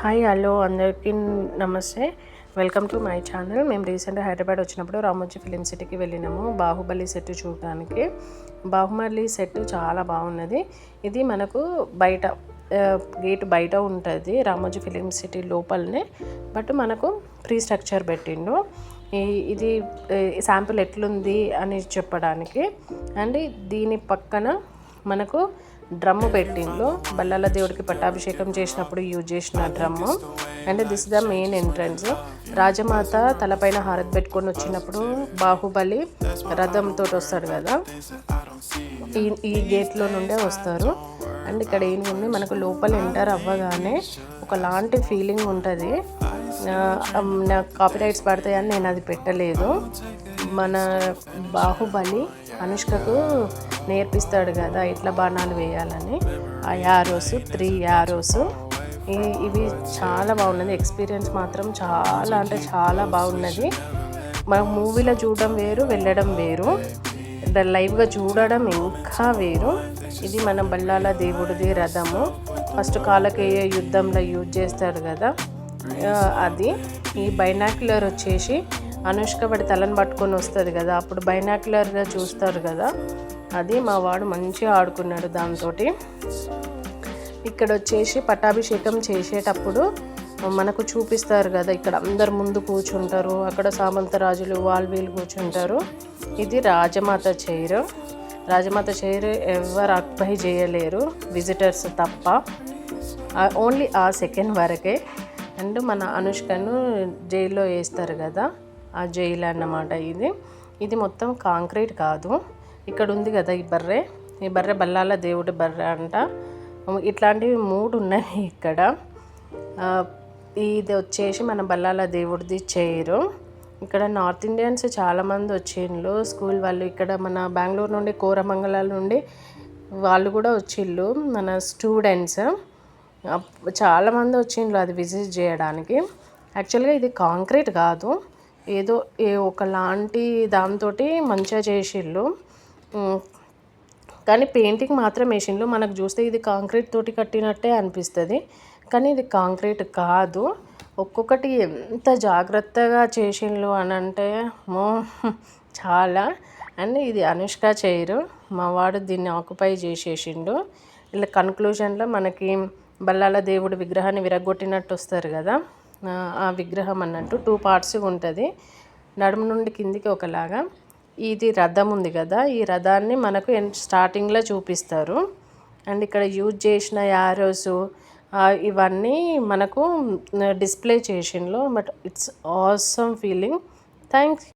Hi hello అందరికీ నమస్తే. Welcome to my channel. మేము రీసెంట్గా హైదరాబాద్ వచ్చినప్పుడు రామోజీ ఫిలిం సిటీకి వెళ్ళినాము బాహుబలి సెట్ చూడడానికి. బాహుబలి సెట్ చాలా బాగున్నది. ఇది మనకు బయట గేట్ బయట ఉంటుంది రామోజీ ఫిలిం సిటీ లోపలనే. బట్ మనకు ప్రీ స్ట్రక్చర్ పెట్టిండు. ఇది శాంపుల్ ఎట్లుంది అని చెప్పడానికి. అండ్ దీని పక్కన మనకు డ్రమ్ము పెట్టిండ్రు. బల్లాల దేవుడికి పట్టాభిషేకం చేసినప్పుడు యూజ్ చేసిన drum and this the main entrance Rajamata తలపైన హారతి పెట్టుకొని వచ్చినప్పుడు బాహుబలి రథంతో వస్తాడు కదా. ఈ ఈ గేట్లో నుండే వస్తారు. అండ్ ఇక్కడ ఏముంది మనకు లోపల ఎంటర్ అవ్వగానే ఒకలాంటి ఫీలింగ్ ఉంటుంది. నాకు కాపీ రైట్స్ పడతాయని నేను అది పెట్టలేదు. మన బాహుబలి అనుష్కకు నేర్పిస్తాడు కదా ఇట్లా బాణాలు వేయాలని. ఆ యారోస్ త్రీ యారోస్. ఈ- ఇవి చాలా బాగున్నది. ఎక్స్పీరియన్స్ మాత్రం చాలా అంటే చాలా బాగున్నది. మనం మూవీలో చూడడం వేరు వెళ్ళడం వేరు. ద- లైవ్గా చూడడం ఇంకా వేరు. ఇది మన బల్లాల దేవుడిది రథము. ఫస్ట్ కాలకేయ యుద్ధంలో యూజ్ చేస్తారు కదా. అది. ఈ బైనాక్యులర్ వచ్చేసి అనుష్క వాడి తలను పట్టుకొని వస్తుంది కదా అప్పుడు బైనాక్యులర్గా చూస్తారు కదా. అది మా వాడు మంచిగా ఆడుకున్నాడు దాంతో ఇక్కడ వచ్చేసి పట్టాభిషేకం చేసేటప్పుడు మనకు చూపిస్తారు కదా ఇక్కడ అందరు ముందు కూర్చుంటారు అక్కడ సామంతరాజులు వాళ్ళు వీళ్ళు కూర్చుంటారు. ఇది రాజమాత చైర్. రాజమాత చైర్ ఎవరు అక్పై చేయలేరు విజిటర్స్ తప్ప. ఓన్లీ ఆ సెకండ్ వరకే. అండ్ మన అనుష్కను జైల్లో వేస్తారు కదా. ఆ జైలు అన్నమాట ఇది. ఇది మొత్తం కాంక్రీట్ కాదు. ఇక్కడ ఉంది కదా ఈ బర్రె. ఈ బర్రె బల్లాల దేవుడి బర్రె అంట. ఇట్లాంటివి మూడు ఉన్నాయి ఇక్కడ. ఇది వచ్చేసి మన బల్లాల దేవుడిది చైరు. ఇక్కడ నార్త్ ఇండియన్స్ చాలామంది వచ్చిండ్రు స్కూల్ వాళ్ళు ఇక్కడ మన బెంగళూరు నుండి కోరమంగళాల నుండి వాళ్ళు కూడా వచ్చిళ్ళు మన స్టూడెంట్స్. చాలామంది వచ్చిండ్రు అది విజిట్ చేయడానికి. యాక్చువల్గా ఇది కాంక్రీట్ కాదు. ఏదో ఏ ఒకలాంటి దాంతో మంచిగా చేసిళ్ళు. కానీ పెయింటింగ్ మాత్రం వేసిండ్రు మనకు చూస్తే ఇది కాంక్రీట్ తోటి కట్టినట్టే అనిపిస్తుంది. కానీ ఇది కాంక్రీట్ కాదు. ఒక్కొక్కటి ఎంత జాగ్రత్తగా చేసిండ్రు అని అంటే మో చాలా. అండ్ ఇది అనుష్క చైర్ మా వాడు దీన్ని ఆక్యుపై చేసేసిండు. ఇలా కన్క్లూజన్లో మనకి బల్లాల దేవుడి విగ్రహాన్ని విరగొట్టినట్టు వస్తారు కదా ఆ, విగ్రహం అన్నట్టు టూ పార్ట్స్ ఉంటుంది. నడుము నుండి కిందికి ఒకలాగా. ఇది రథం ఉంది కదా ఈ రథాన్ని మనకు స్టార్టింగ్లో చూపిస్తారు. అండ్ ఇక్కడ యూజ్ చేసిన యారోస్ ఇవన్నీ మనకు display చేసిండ్లో. But it's awesome feeling. Thanks